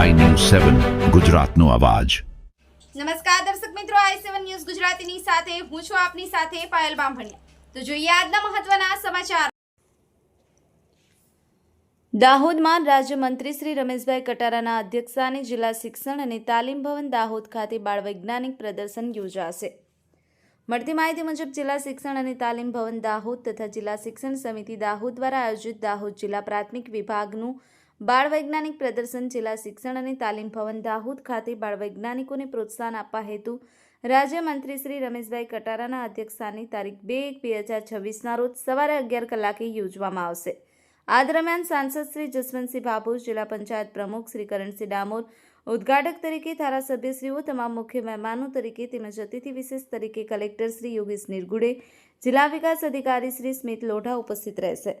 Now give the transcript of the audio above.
સેવન, ગુજરાતનો અવાજ. નમસ્કાર દર્શક મિત્રો, આઈ સેવન ન્યૂઝ ગુજરાતીની સાથે હું છું આપની સાથે પાયલ બામભણિયા. તો જોઈએ આજના મહત્વના સમાચાર. દાહોદમાં રાજ્યમંત્રી શ્રી રમેશભાઈ કટારાના અધ્યક્ષસ્થાને જિલ્લા શિક્ષણ અને તાલીમ ભવન દાહોદ ખાતે બાળ વૈજ્ઞાનિક પ્રદર્શન યોજાશે. મળતી માહિતી મુજબ જિલ્લા શિક્ષણ અને તાલીમ ભવન દાહોદ તથા જિલ્લા શિક્ષણ સમિતિ દાહોદ દ્વારા આયોજિત દાહોદ જિલ્લા પ્રાથમિક વિભાગનું બાળ વૈજ્ઞાનિક પ્રદર્શન જિલ્લા શિક્ષણ અને તાલીમ ભવન દાહોદ ખાતે બાળ વૈજ્ઞાનિકોને પ્રોત્સાહન આપવા હેતુ રાજ્યમંત્રી શ્રી રમેશભાઈ કટારાના અધ્યક્ષસ્થાને તારીખ બે એક બે હજાર છવ્વીસના રોજ સવારે અગિયાર કલાકે યોજવામાં આવશે. આ દરમિયાન સાંસદ શ્રી જસવંતસિંહ બાબુ જિલ્લા પંચાયત પ્રમુખ શ્રી કરણસિંહ ડામોર, ઉદ્ઘાટક તરીકે ધારાસભ્યશ્રીઓ, તમામ મુખ્ય મહેમાનો તરીકે તેમજ અતિથિ વિશેષ તરીકે કલેક્ટર શ્રી યોગેશ નિરગુડે, જિલ્લા વિકાસ અધિકારી શ્રી સ્મિત લોઢા ઉપસ્થિત રહેશે.